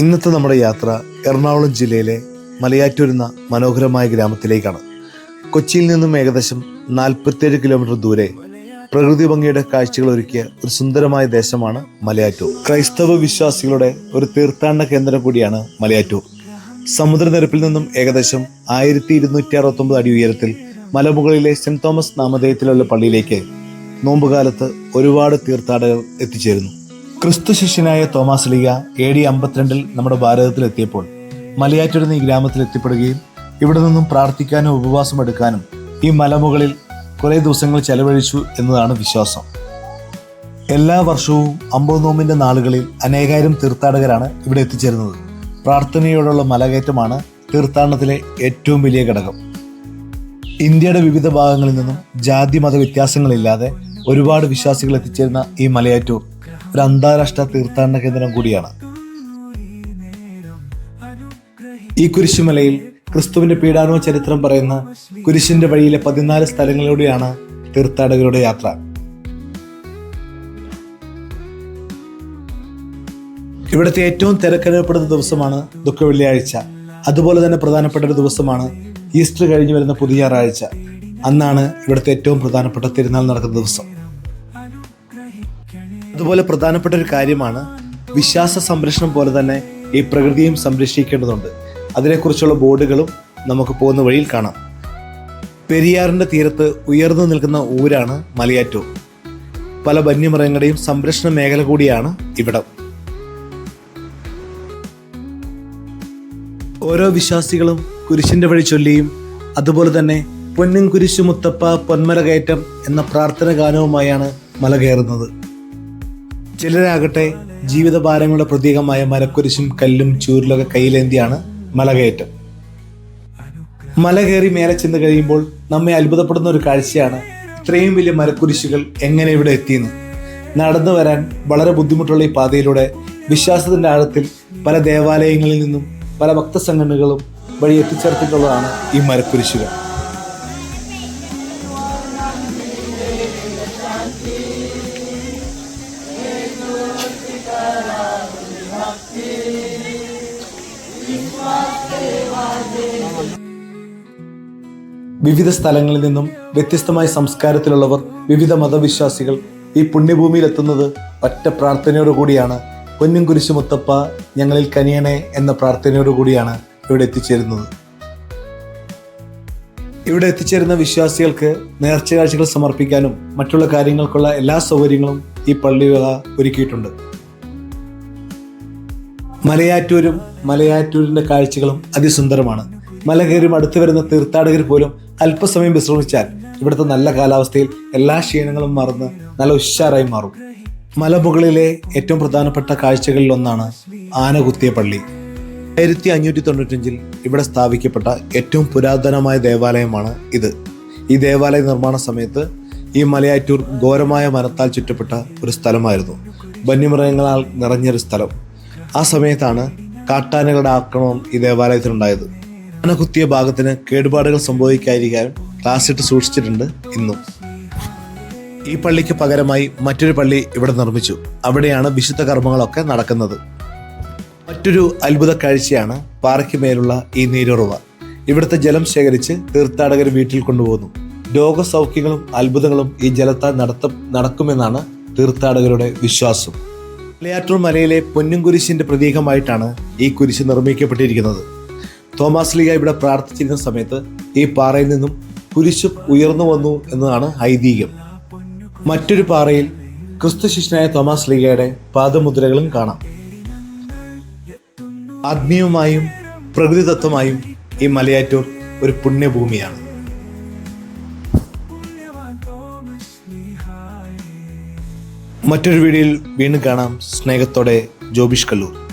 ഇന്നത്തെ നമ്മുടെ യാത്ര എറണാകുളം ജില്ലയിലെ മലയാറ്റൂർ എന്ന മനോഹരമായ ഗ്രാമത്തിലേക്കാണ്. കൊച്ചിയിൽ നിന്നും ഏകദേശം നാൽപ്പത്തിയേഴ് കിലോമീറ്റർ ദൂരെ പ്രകൃതി ഭംഗിയുടെ കാഴ്ചകൾ ഒരുക്കിയ ഒരു സുന്ദരമായ ദേശമാണ് മലയാറ്റൂർ. ക്രൈസ്തവ വിശ്വാസികളുടെ ഒരു തീർത്ഥാടന കേന്ദ്രം കൂടിയാണ് മലയാറ്റൂർ. സമുദ്രനിരപ്പിൽ നിന്നും ഏകദേശം ആയിരത്തി ഇരുന്നൂറ്റി അറുപത്തൊമ്പത് അടി ഉയരത്തിൽ മലമുകളിലെ സെന്റ് തോമസ് നാമധേയത്തിലുള്ള പള്ളിയിലേക്ക് നോമ്പുകാലത്ത് ഒരുപാട് തീർത്ഥാടകർ എത്തിച്ചേരുന്നു. ക്രിസ്തു ശിഷ്യനായ തോമാസ് ലീഗ എ ഡി അമ്പത്തിരണ്ടിൽ നമ്മുടെ ഭാരതത്തിൽ എത്തിയപ്പോൾ മലയാറ്റൂർ ഈ ഗ്രാമത്തിൽ എത്തിപ്പെടുകയും ഇവിടെ നിന്നും പ്രാർത്ഥിക്കാനും ഉപവാസം എടുക്കാനും ഈ മലമുകളിൽ കുറേ ദിവസങ്ങൾ ചെലവഴിച്ചു എന്നതാണ് വിശ്വാസം. എല്ലാ വർഷവും അമ്പത് നാളുകളിൽ അനേകായിരം തീർത്ഥാടകരാണ് ഇവിടെ എത്തിച്ചേരുന്നത്. പ്രാർത്ഥനയോടുള്ള മലകയറ്റമാണ് തീർത്ഥാടനത്തിലെ ഏറ്റവും വലിയ ഘടകം. ഇന്ത്യയുടെ വിവിധ ഭാഗങ്ങളിൽ നിന്നും ജാതി മത വ്യത്യാസങ്ങളില്ലാതെ ഒരുപാട് വിശ്വാസികൾ എത്തിച്ചേരുന്ന ഈ മലയാറ്റൂർ ഒരു അന്താരാഷ്ട്ര തീർത്ഥാടന കേന്ദ്രം കൂടിയാണ്. ഈ കുരിശുമലയിൽ ക്രിസ്തുവിന്റെ പീഡാനോ ചരിത്രം പറയുന്ന കുരിശിന്റെ വഴിയിലെ പതിനാല് സ്ഥലങ്ങളിലൂടെയാണ് തീർത്ഥാടകരുടെ യാത്ര. ഇവിടുത്തെ ഏറ്റവും തിരക്കറിയപ്പെടുന്ന ദിവസമാണ് ദുഃഖ വെള്ളിയാഴ്ച. അതുപോലെ തന്നെ പ്രധാനപ്പെട്ട ഒരു ദിവസമാണ് ഈസ്റ്റർ കഴിഞ്ഞു വരുന്ന പുതിയ ഞായറാഴ്ച. അന്നാണ് ഇവിടുത്തെ ഏറ്റവും പ്രധാനപ്പെട്ട തിരുനാൾ നടക്കുന്ന ദിവസം. അതുപോലെ പ്രധാനപ്പെട്ട ഒരു കാര്യമാണ് വിശ്വാസ സംരക്ഷണം പോലെ തന്നെ ഈ പ്രകൃതിയും സംരക്ഷിക്കേണ്ടതുണ്ട്. അതിനെക്കുറിച്ചുള്ള ബോർഡുകളും നമുക്ക് പോകുന്ന വഴിയിൽ കാണാം. പെരിയാറിന്റെ തീരത്ത് ഉയർന്നു നിൽക്കുന്ന ഊരാണ് മലയാറ്റൂർ. പല വന്യമൃഗങ്ങളുടെയും സംരക്ഷണ മേഖല കൂടിയാണ് ഇവിടം. ഓരോ വിശ്വാസികളും കുരിശിന്റെ വഴി ചൊല്ലിയും അതുപോലെ തന്നെ പൊന്നും കുരിശു മുത്തപ്പ പൊന്മല കയറ്റം എന്ന പ്രാർത്ഥന ഗാനവുമായാണ് മല കയറുന്നത്. ചിലരാകട്ടെ ജീവിതഭാരങ്ങളുടെ പ്രതീകമായ മരക്കുരിശും കല്ലും ചൂരിലൊക്കെ കയ്യിലേന്തിയാണ് മലകയറ്റം. മല കയറി മേലെ ചെന്ന് കഴിയുമ്പോൾ നമ്മെ അത്ഭുതപ്പെടുന്ന ഒരു കാഴ്ചയാണ് ഇത്രയും വലിയ മരക്കുരിശുകൾ എങ്ങനെ ഇവിടെ എത്തിയെന്ന്. നടന്നു വരാൻ വളരെ ബുദ്ധിമുട്ടുള്ള ഈ പാതയിലൂടെ വിശ്വാസത്തിന്റെ ആഴത്തിൽ പല ദേവാലയങ്ങളിൽ നിന്നും പല ഭക്തസംഘടനകളും വഴി എത്തിച്ചേർത്തിട്ടുള്ളതാണ് ഈ മരക്കുരിശുകൾ. വിവിധ സ്ഥലങ്ങളിൽ നിന്നും വ്യത്യസ്തമായ സംസ്കാരത്തിലുള്ളവർ വിവിധ മതവിശ്വാസികൾ ഈ പുണ്യഭൂമിയിൽ എത്തുന്നത് ഒറ്റ പ്രാർത്ഥനയോടുകൂടിയാണ് പൊന്നും കുരിശു മുത്തപ്പ ഞങ്ങളിൽ കനിയണേ എന്ന പ്രാർത്ഥനയോടുകൂടിയാണ് ഇവിടെ എത്തിച്ചേരുന്നത്. ഇവിടെ എത്തിച്ചേരുന്ന വിശ്വാസികൾക്ക് നേർച്ച കാഴ്ചകൾ സമർപ്പിക്കാനും മറ്റുള്ള കാര്യങ്ങൾക്കുള്ള എല്ലാ സൗകര്യങ്ങളും ഈ പള്ളിവക ഒരുക്കിയിട്ടുണ്ട്. മലയാറ്റൂരും മലയാറ്റൂരിന്റെ കാഴ്ചകളും അതിസുന്ദരമാണ്. മല കയറി അടുത്ത് വരുന്ന തീർത്ഥാടകർ പോലും അല്പസമയം വിശ്രമിച്ചാൽ ഇവിടുത്തെ നല്ല കാലാവസ്ഥയിൽ എല്ലാ ക്ഷീണങ്ങളും മറന്ന് നല്ല ഉഷാറായി മാറും. മലമുകളിലെ ഏറ്റവും പ്രധാനപ്പെട്ട കാഴ്ചകളിൽ ഒന്നാണ് ആനകുത്തിയ പള്ളി. ആയിരത്തി അഞ്ഞൂറ്റി തൊണ്ണൂറ്റഞ്ചിൽ ഇവിടെ സ്ഥാപിക്കപ്പെട്ട ഏറ്റവും പുരാതനമായ ദേവാലയമാണ് ഇത്. ഈ ദേവാലയ നിർമ്മാണ സമയത്ത് ഈ മലയാറ്റൂർ ഘോരമായ മരത്താൽ ചുറ്റപ്പെട്ട ഒരു സ്ഥലമായിരുന്നു. വന്യമൃഗങ്ങളാൽ നിറഞ്ഞൊരു സ്ഥലം. ആ സമയത്താണ് കാട്ടാനകളുടെ ആക്രമണം ഈ ദേവാലയത്തിനുണ്ടായത്. ആന കുത്തിയ ഭാഗത്തിന് കേടുപാടുകൾ സംഭവിക്കാതിരിക്കാൻ ഇട്ട് സൂക്ഷിച്ചിട്ടുണ്ട് ഇന്നും. ഈ പള്ളിക്ക് പകരമായി മറ്റൊരു പള്ളി ഇവിടെ നിർമ്മിച്ചു. അവിടെയാണ് വിശുദ്ധ കർമ്മങ്ങളൊക്കെ നടക്കുന്നത്. മറ്റൊരു അത്ഭുത കാഴ്ചയാണ് പാറയ്ക്ക് മേലുള്ള ഈ നീരുറവ. ഇവിടുത്തെ ജലം ശേഖരിച്ച് തീർത്ഥാടകർ വീട്ടിൽ കൊണ്ടുപോകുന്നു. രോഗസൗഖ്യങ്ങളും അത്ഭുതങ്ങളും ഈ ജലത്താൽ നടത്ത നടക്കുമെന്നാണ് തീർത്ഥാടകരുടെ വിശ്വാസം. മലയാറ്റൂർ മലയിലെ പൊന്നും കുരിശിന്റെ പ്രതീകമായിട്ടാണ് ഈ കുരിശ് നിർമ്മിക്കപ്പെട്ടിരിക്കുന്നത്. തോമസ് ലീഗ ഇവിടെ പ്രാർത്ഥിച്ചിരുന്ന സമയത്ത് ഈ പാറയിൽ നിന്നും കുരിശും ഉയർന്നു വന്നു എന്നതാണ് ഐതിഹ്യം. മറ്റൊരു പാറയിൽ ക്രിസ്തു ശിഷ്യനായ തോമസ് ലീഗയുടെ പാദമുദ്രകളും കാണാം. ആത്മീയമായും പ്രകൃതിദത്തമായും ഈ മലയാറ്റൂർ ഒരു പുണ്യഭൂമിയാണ്. മറ്റൊരു വീഡിയോയിൽ വീണ്ടും കാണാം. സ്നേഹത്തോടെ ജോബിഷ് കല്ലൂർ.